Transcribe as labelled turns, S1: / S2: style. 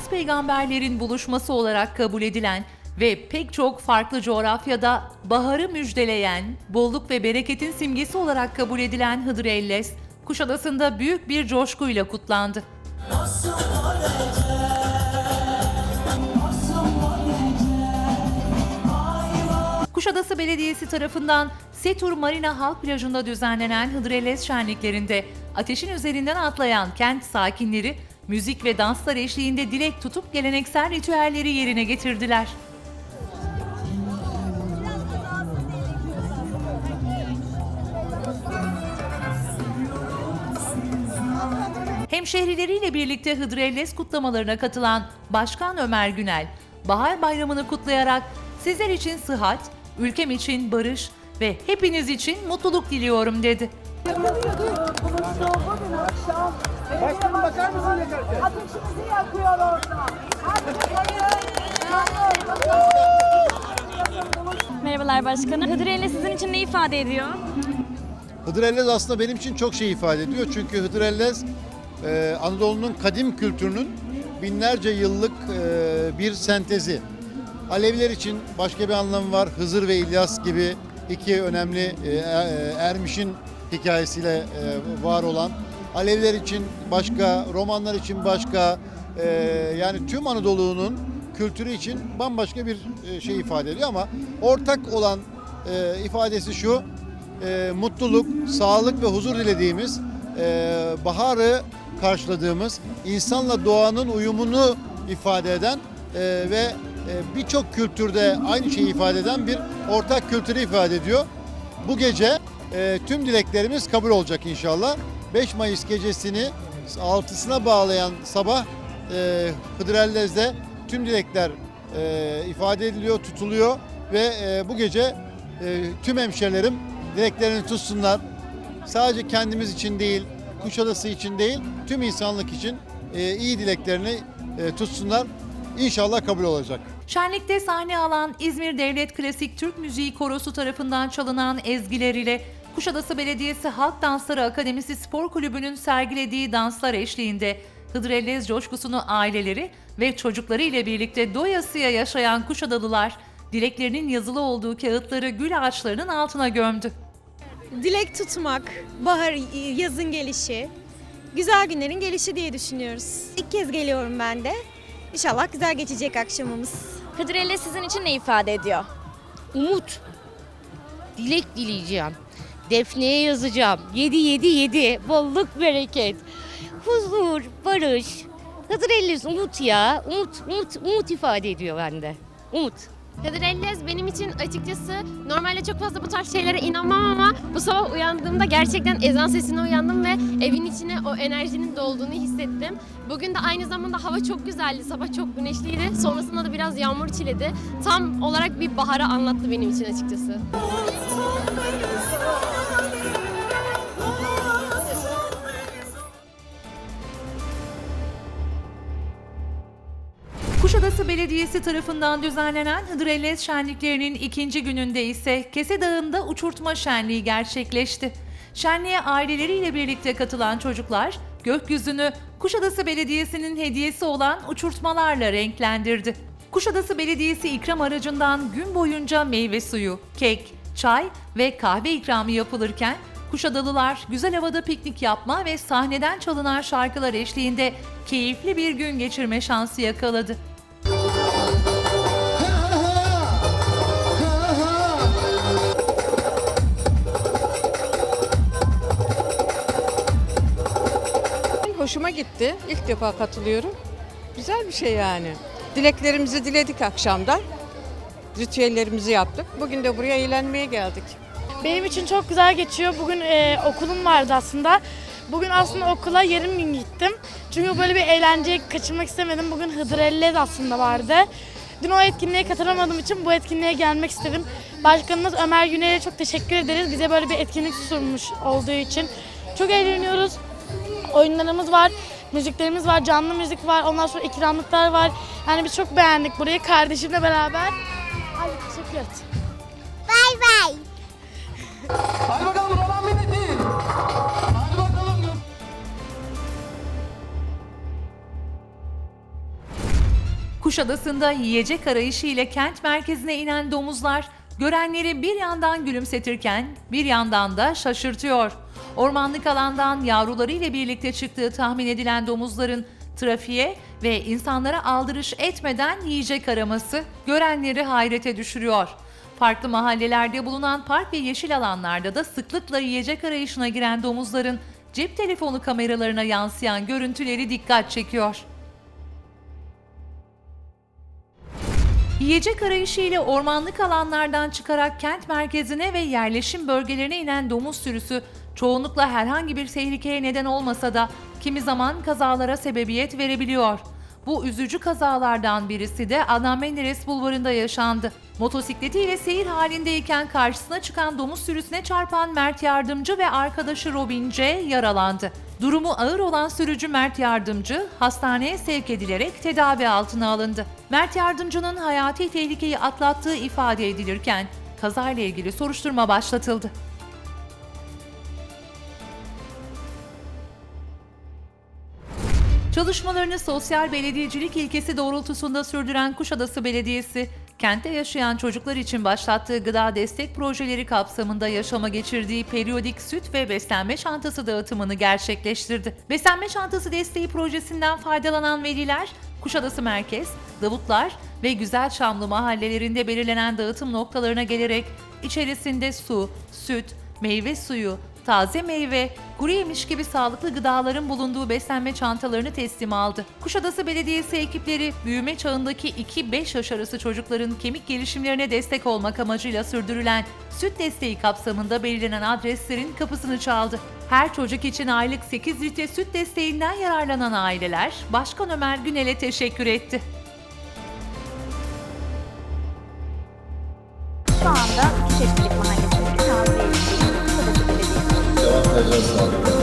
S1: beyaz peygamberlerin buluşması olarak kabul edilen ve pek çok farklı coğrafyada baharı müjdeleyen, bolluk ve bereketin simgesi olarak kabul edilen Hıdrellez, Kuşadası'nda büyük bir coşkuyla kutlandı. Kuşadası Belediyesi tarafından Setur Marina Halk Plajı'nda düzenlenen Hıdrellez şenliklerinde ateşin üzerinden atlayan kent sakinleri müzik ve danslar eşliğinde dilek tutup geleneksel ritüelleri yerine getirdiler. Hemşehrileriyle birlikte Hıdrellez kutlamalarına katılan Başkan Ömer Günel, Bahar Bayramı'nı kutlayarak sizler için sıhhat, ülkem için barış ve hepiniz için mutluluk diliyorum dedi.
S2: Başkanım bakar mısın yakarken?
S3: Ateşimizi yakıyor orada.
S4: Merhabalar başkanım. Hıdrellez sizin için ne ifade ediyor?
S5: Hıdrellez aslında benim için çok şey ifade ediyor. Çünkü Hıdrellez e, Anadolu'nun kadim kültürünün binlerce yıllık e, bir sentezi. Aleviler için başka bir anlamı var. Hızır ve İlyas gibi iki önemli e, e, ermişin hikayesiyle e, var olan. Aleviler için başka, romanlar için başka, e, yani tüm Anadolu'nun kültürü için bambaşka bir e, şey ifade ediyor ama ortak olan e, ifadesi şu, e, mutluluk, sağlık ve huzur dilediğimiz, e, baharı karşıladığımız, insanla doğanın uyumunu ifade eden e, ve e, birçok kültürde aynı şeyi ifade eden bir ortak kültürü ifade ediyor. Bu gece e, tüm dileklerimiz kabul olacak inşallah. 5 Mayıs gecesini 6'sına bağlayan sabah e, Hıdrellez'de tüm dilekler e, ifade ediliyor, tutuluyor ve e, bu gece e, tüm hemşerilerim dileklerini tutsunlar. Sadece kendimiz için değil, Kuşadası için değil, tüm insanlık için e, iyi dileklerini e, tutsunlar. İnşallah kabul olacak.
S1: Şenlikte sahne alan İzmir Devlet Klasik Türk Müziği Korosu tarafından çalınan ezgiler ile Kuşadası Belediyesi Halk Dansları Akademisi Spor Kulübü'nün sergilediği danslar eşliğinde Hıdrellez coşkusunu aileleri ve çocukları ile birlikte doyasıya yaşayan Kuşadalılar dileklerinin yazılı olduğu kağıtları gül ağaçlarının altına gömdü.
S6: dilek tutmak, bahar, yazın gelişi, güzel günlerin gelişi diye düşünüyoruz. İlk kez geliyorum ben de. İnşallah güzel geçecek akşamımız.
S4: Hıdrellez sizin için ne ifade ediyor?
S7: umut, dilek dileyeceğim. Defne'ye yazacağım. 7 7 7 bolluk bereket. Huzur, barış. Hıdrellez umut ya. Umut, umut, umut ifade ediyor bende. Umut.
S8: Hıdrellez benim için açıkçası normalde çok fazla bu tarz şeylere inanmam ama bu sabah uyandığımda gerçekten ezan sesine uyandım ve evin içine o enerjinin dolduğunu hissettim. Bugün de aynı zamanda hava çok güzeldi. Sabah çok güneşliydi. Sonrasında da biraz yağmur çiledi. Tam olarak bir baharı anlattı benim için açıkçası.
S1: Kuşadası Belediyesi tarafından düzenlenen Hıdrellez şenliklerinin ikinci gününde ise Kese Dağı'nda uçurtma şenliği gerçekleşti. Şenliğe aileleriyle birlikte katılan çocuklar gökyüzünü Kuşadası Belediyesi'nin hediyesi olan uçurtmalarla renklendirdi. Kuşadası Belediyesi ikram aracından gün boyunca meyve suyu, kek, çay ve kahve ikramı yapılırken Kuşadalılar güzel havada piknik yapma ve sahneden çalınan şarkılar eşliğinde keyifli bir gün geçirme şansı yakaladı.
S9: Hoşuma gitti. İlk defa katılıyorum. Güzel bir şey yani. Dileklerimizi diledik akşamda. Ritüellerimizi yaptık. Bugün de buraya eğlenmeye geldik.
S10: Benim için çok güzel geçiyor. Bugün e, okulum vardı aslında. Bugün aslında okula yarım gün gittim. Çünkü böyle bir eğlenceye kaçırmak istemedim. Bugün Hıdrellez aslında vardı. Dün o etkinliğe katılamadığım için bu etkinliğe gelmek istedim. Başkanımız Ömer Güney'e çok teşekkür ederiz. Bize böyle bir etkinlik sunmuş olduğu için. Çok eğleniyoruz. Oyunlarımız var, müziklerimiz var, canlı müzik var. Ondan sonra ikramlıklar var. Yani biz çok beğendik burayı kardeşimle beraber. Ay teşekkür ederim.
S3: Bay bay.
S2: Hadi bakalım Roman Milleti. Hadi bakalım.
S1: Kuşadası'nda yiyecek arayışı ile kent merkezine inen domuzlar görenleri bir yandan gülümsetirken bir yandan da şaşırtıyor. Ormanlık alandan yavruları ile birlikte çıktığı tahmin edilen domuzların trafiğe ve insanlara aldırış etmeden yiyecek araması görenleri hayrete düşürüyor. Farklı mahallelerde bulunan park ve yeşil alanlarda da sıklıkla yiyecek arayışına giren domuzların cep telefonu kameralarına yansıyan görüntüleri dikkat çekiyor. Yiyecek arayışı ile ormanlık alanlardan çıkarak kent merkezine ve yerleşim bölgelerine inen domuz sürüsü çoğunlukla herhangi bir tehlikeye neden olmasa da kimi zaman kazalara sebebiyet verebiliyor. Bu üzücü kazalardan birisi de Adnan Menderes Bulvarı'nda yaşandı. Motosikletiyle seyir halindeyken karşısına çıkan domuz sürüsüne çarpan Mert Yardımcı ve arkadaşı Robin C. yaralandı. Durumu ağır olan sürücü Mert Yardımcı hastaneye sevk edilerek tedavi altına alındı. Mert Yardımcı'nın hayati tehlikeyi atlattığı ifade edilirken kazayla ilgili soruşturma başlatıldı. Çalışmalarını sosyal belediyecilik ilkesi doğrultusunda sürdüren Kuşadası Belediyesi, kentte yaşayan çocuklar için başlattığı gıda destek projeleri kapsamında yaşama geçirdiği periyodik süt ve beslenme çantası dağıtımını gerçekleştirdi. Beslenme çantası desteği projesinden faydalanan veliler, Kuşadası Merkez, Davutlar ve Güzelçamlı mahallelerinde belirlenen dağıtım noktalarına gelerek içerisinde su, süt, meyve suyu, taze meyve, kuru yemiş gibi sağlıklı gıdaların bulunduğu beslenme çantalarını teslim aldı. Kuşadası Belediyesi ekipleri büyüme çağındaki 2-5 yaş arası çocukların kemik gelişimlerine destek olmak amacıyla sürdürülen süt desteği kapsamında belirlenen adreslerin kapısını çaldı. Her çocuk için aylık 8 litre süt desteğinden yararlanan aileler Başkan Ömer Günel'e teşekkür etti.
S3: Şu anda iki çeşitlilik mahallesinde
S11: kalacağız zaten.